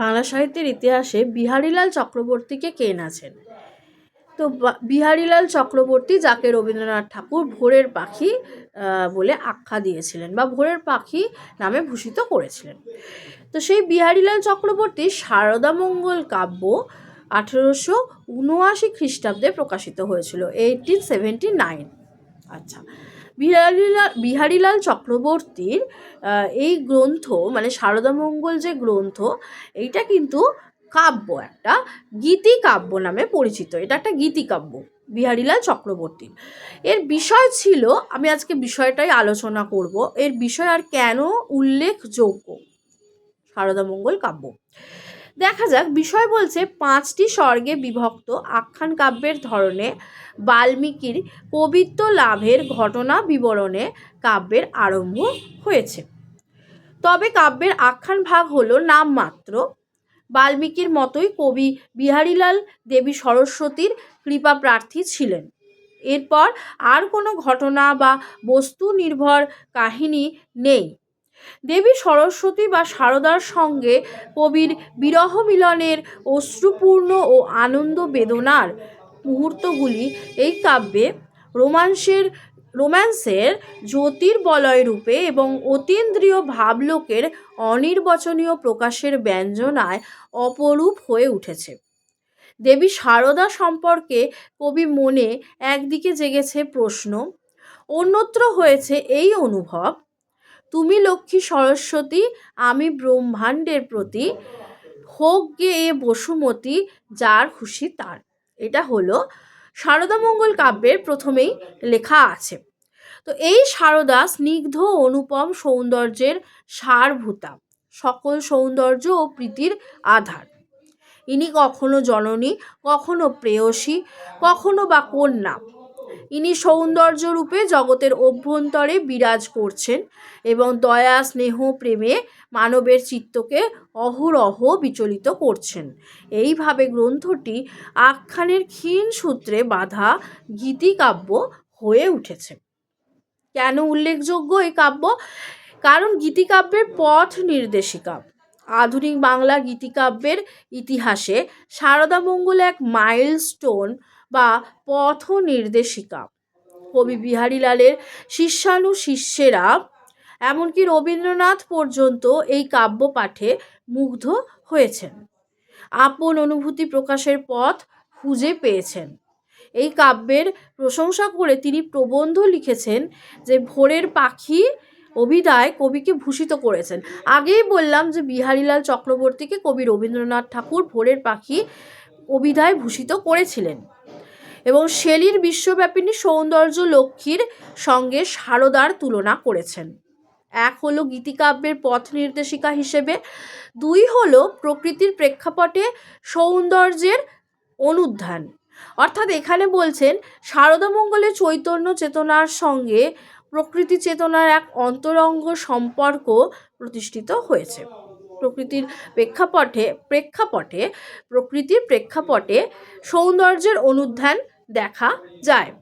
বাংলা সাহিত্যের ইতিহাসে বিহারীলাল চক্রবর্তীকে কে আছেন তো বিহারীলাল চক্রবর্তী, যাকে রবীন্দ্রনাথ ঠাকুর ভোরের পাখি বলে আখ্যা দিয়েছিলেন বা ভোরের পাখি নামে ভূষিত করেছিলেন। তো সেই বিহারীলাল চক্রবর্তীর শারদামঙ্গল কাব্য আঠেরোশো উনআশি খ্রিস্টাব্দে প্রকাশিত হয়েছিল এইটিন সেভেন্টি নাইন আচ্ছা বিহারীলাল বিহারীলাল চক্রবর্তীর এই গ্রন্থ মানে শারদামঙ্গল যে গ্রন্থ, এইটা কিন্তু কাব্য একটা গীতিকাব্য নামে পরিচিত। এটা একটা গীতিকাব্য বিহারীলাল চক্রবর্তীর। এর বিষয় ছিল, আমি আজকে বিষয়টাই আলোচনা করব, এর বিষয় আর কেন উল্লেখযোগ্য শারদামঙ্গল কাব্য? দেখা যাক, বিষয় বলছে পাঁচটি স্বর্গে বিভক্ত আখ্যান কাব্যের ধরনে বাল্মীকির কবিত্ব লাভের ঘটনা বিবরণে কাব্যের আরম্ভ হয়েছে। তবে কাব্যের আখ্যান ভাগ হলো নামমাত্র বাল্মীকির মতোই কবি বিহারীলাল দেবী সরস্বতীর কৃপা প্রার্থী ছিলেন। এরপর আর কোনো ঘটনা বা বস্তু নির্ভর কাহিনী নেই। দেবী সরস্বতী বা সারদার সঙ্গে কবির বিরহ মিলনের অশ্রুপূর্ণ ও আনন্দ বেদনার মুহূর্তগুলি এই কাব্যে রোমান্সের রোম্যান্সের, জ্যোতির্বলয় রূপে এবং অতীন্দ্রিয় ভাবলোকের অনির্বচনীয় প্রকাশের ব্যঞ্জনায় অপরূপ হয়ে উঠেছে। দেবী সারদা সম্পর্কে কবি মনে একদিকে জেগেছে প্রশ্ন, অন্যত্র হয়েছে এই অনুভব তুমি লক্ষ্মী সরস্বতী, আমি ব্রহ্মাণ্ডের প্রতি হোক গে এ বসুমতী, যার খুশি তার। এটা হলো শারদামঙ্গল কাব্যের প্রথমেই লেখা আছে। তো এই শারদা স্নিগ্ধ অনুপম সৌন্দর্যের সারভূতা, সকল সৌন্দর্য ও প্রীতির আধার। ইনি কখনো জননী, কখনো প্রেয়সী, কখনো বা কন্যা ইনি সৌন্দর্য রূপে জগতের অভ্যন্তরে বিরাজ করছেন এবং দয়া, স্নেহ, প্রেমে মানবের চিত্তকে অহরহ বিচলিত করছেন। এইভাবে গ্রন্থটি আখ্যানের ক্ষীণ সূত্রে বাঁধা গীতিকাব্য হয়ে উঠেছে। কেন উল্লেখযোগ্য এই কাব্য? কারণ গীতিকাব্যের পথ নির্দেশিকা। আধুনিক বাংলা গীতিকাব্যের ইতিহাসে শারদামঙ্গল এক মাইলস্টোন বা পথ নির্দেশিকা কবি বিহারীলালের শিষ্যানু শিষ্যেরা এমনকি রবীন্দ্রনাথ পর্যন্ত এই কাব্য পাঠে মুগ্ধ হয়েছেন। আপন অনুভূতি প্রকাশের পথ খুঁজে পেয়েছেন। এই কাব্যের প্রশংসা করে তিনি প্রবন্ধ লিখেছেন যে, ভোরের পাখি অভিধায় কবিকে ভূষিত করেছেন। আগেই বললাম যে, বিহারীলাল চক্রবর্তীকে কবি রবীন্দ্রনাথ ঠাকুর ভোরের পাখি অভিধায় ভূষিত করেছিলেন। এবং শেলির বিশ্বব্যাপিনী সৌন্দর্য লক্ষ্মীর সঙ্গে সারদার তুলনা করেছেন। এক হলো গীতিকাব্যের পথ নির্দেশিকা হিসেবে, দুই হলো প্রকৃতির প্রেক্ষাপটে সৌন্দর্যের অনুধ্যান অর্থাৎ এখানে বলছেন শারদামঙ্গলে চৈতন্য চেতনার সঙ্গে প্রকৃতি চেতনার এক অন্তরঙ্গ সম্পর্ক প্রতিষ্ঠিত হয়েছে। প্রকৃতির প্রেক্ষাপটে প্রেক্ষাপটে, প্রকৃতির প্রেক্ষাপটে সৌন্দর্যের অনুধ্যান দেখা যায়।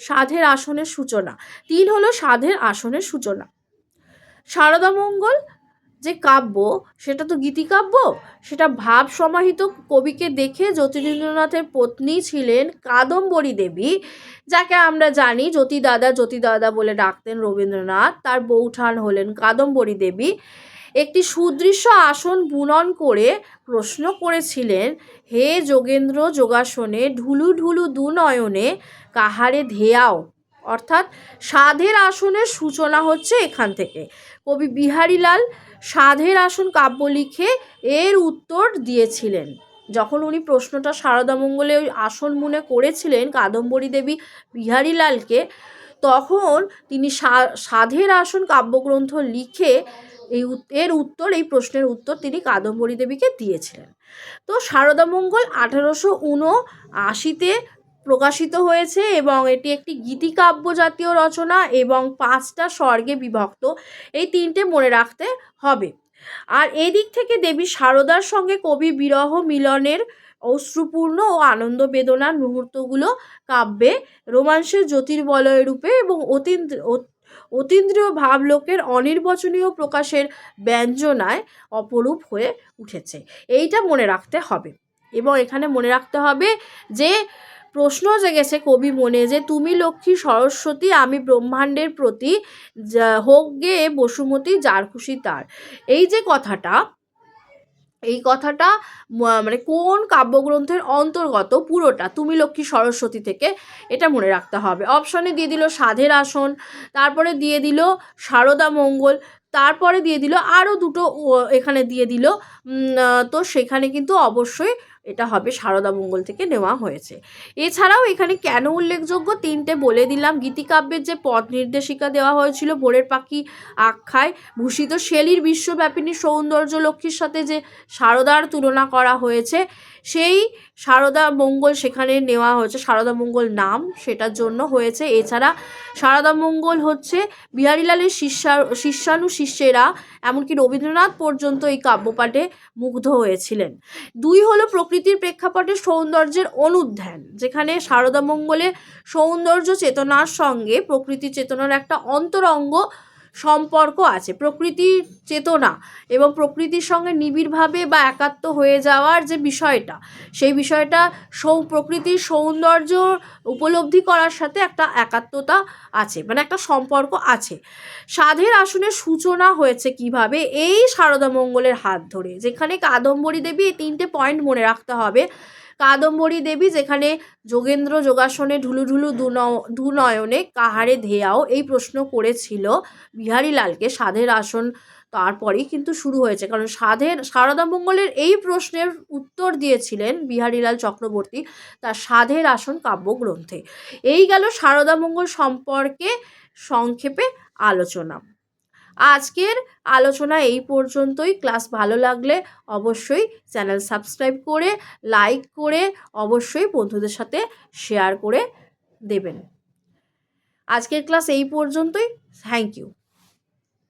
সাধের আসনের সূচনা। তিন হলো সাধের আসনের সূচনা। শারদামঙ্গল যে কাব্য, সেটা তো গীতিকাব্য? সেটা ভাব সমাহিত কবিকে দেখে জ্যোতিরিন্দ্রনাথের পত্নী ছিলেন কাদম্বরী দেবী, যাকে আমরা জানি জ্যোতি দাদা জ্যোতি দাদা বলে ডাকতেন রবীন্দ্রনাথ। তার বৌঠান হলেন কাদম্বরী দেবী। একটি সুদৃশ্য আসন বুনন করে প্রশ্ন করেছিলেন, হে যোগেন্দ্র যোগাসনে ঢুলু ঢুলু দুনয়নে কাহারে ধেয়াও? অর্থাৎ সাধের আসনের সূচনা হচ্ছে এখান থেকে। কবি বিহারীলাল সাধের আসন কাব্য লিখে এর উত্তর দিয়েছিলেন। যখন উনি প্রশ্নটা সারদামঙ্গলে ওই আসন মনে করেছিলেন কাদম্বরী দেবী বিহারীলালকে, তখন তিনি সাধের আসন কাব্যগ্রন্থ লিখে এই এর উত্তর, এই প্রশ্নের উত্তর তিনি কাদম্বরী দেবীকে দিয়েছিলেন। তো শারদামঙ্গল আঠারোশো উনো আশিতে প্রকাশিত হয়েছে এবং এটি একটি গীতিকাব্য জাতীয় রচনা এবং পাঁচটা স্বর্গে বিভক্ত। এই তিনটে মনে রাখতে হবে। আর এদিক থেকে দেবী সারদার সঙ্গে কবি বিরহ মিলনের অশ্রুপূর্ণ ও আনন্দ বেদনার মুহূর্তগুলো কাব্যে রোমাঞ্চের জ্যোতির্বলয় রূপে এবং অতীন্দ্র অতীন্দ্রিয় ভাবলোকের অনির্বচনীয় প্রকাশের ব্যঞ্জনায় অপরূপ হয়ে উঠেছে। এইটা মনে রাখতে হবে। এবং এখানে মনে রাখতে হবে যে, প্রশ্ন জেগেছে কবি মনে যে, তুমি লক্ষ্মী সরস্বতী, আমি ব্রহ্মাণ্ডের প্রতি হোক গে বসুমতী, যার খুশি তার। এই যে কথাটা এই কথাটা মানে কোন কাব্যগ্রন্থের অন্তর্গত পুরোটা তুমি লক্ষ্মী সরস্বতী থেকে এটা মনে রাখতে হবে। অপশনে দিয়ে দিল সাধের আসন, তারপরে দিয়ে দিল সারদা মঙ্গল, তারপরে দিয়ে দিল আরও দুটো এখানে দিয়ে দিল তো সেখানে কিন্তু অবশ্যই এটা হবে সারদা মঙ্গল থেকে নেওয়া হয়েছে। এছাড়াও এখানে কেন উল্লেখযোগ্য তিনটে বলে দিলাম। গীতিকাব্যের যে পথ নির্দেশিকা দেওয়া হয়েছিল, ভোরের পাখি আখ্যায় ভূষিত শেলির বিশ্বব্যাপিনী সৌন্দর্য লক্ষ্মীর সাথে যে সারদার তুলনা করা হয়েছে সেই সারদা মঙ্গল সেখানে নেওয়া হয়েছে। সারদা মঙ্গল নাম সেটার জন্য হয়েছে। এছাড়া সারদা মঙ্গল হচ্ছে বিহারীলালের শিষ্যা, শিষ্যানু শিষ্যেরা, এমনকি রবীন্দ্রনাথ পর্যন্ত এই কাব্যপাঠে মুগ্ধ হয়েছিলেন। দুই হলো প্রকৃতির প্রেক্ষাপটে সৌন্দর্যের অনুধ্যান, যেখানে সারদা মঙ্গলে সৌন্দর্য চেতনার সঙ্গে প্রকৃতি চেতনার একটা অন্তরঙ্গ সম্পর্ক আছে, প্রকৃতির চেতনা এবং প্রকৃতির সঙ্গে নিবিড়ভাবে বা একাত্ম হয়ে যাওয়ার যে বিষয়টা, সেই বিষয়টা সৌ, প্রকৃতির সৌন্দর্য উপলব্ধি করার সাথে একটা একাত্মতা আছে মানে একটা সম্পর্ক আছে। সাধের আসনে সূচনা হয়েছে কীভাবে? এই সারদা মঙ্গলের হাত ধরে, যেখানে কাদম্বরী দেবী এই তিনটে পয়েন্ট মনে রাখতে হবে। কাদম্বরী দেবী যেখানে যোগেন্দ্র যোগাসনে ঢুলুঢুলু দুনয়নে কাহারে ধেয়াও এই প্রশ্ন করেছিল বিহারীলালকে সাধের আসন তারপরেই কিন্তু শুরু হয়েছে। কারণ সাধের, সারদা মঙ্গলের এই প্রশ্নের উত্তর দিয়েছিলেন বিহারীলাল চক্রবর্তী তার সাধের আসন কাব্যগ্রন্থে। এই গেল সারদা মঙ্গল সম্পর্কে সংক্ষেপে আলোচনা। আজকের আলোচনা এই পর্যন্তই। ক্লাস ভালো লাগলে অবশ্যই চ্যানেল সাবস্ক্রাইব করে, লাইক করে, অবশ্যই বন্ধুদের সাথে শেয়ার করে দেবেন। আজকের ক্লাস এই পর্যন্তই। Thank you.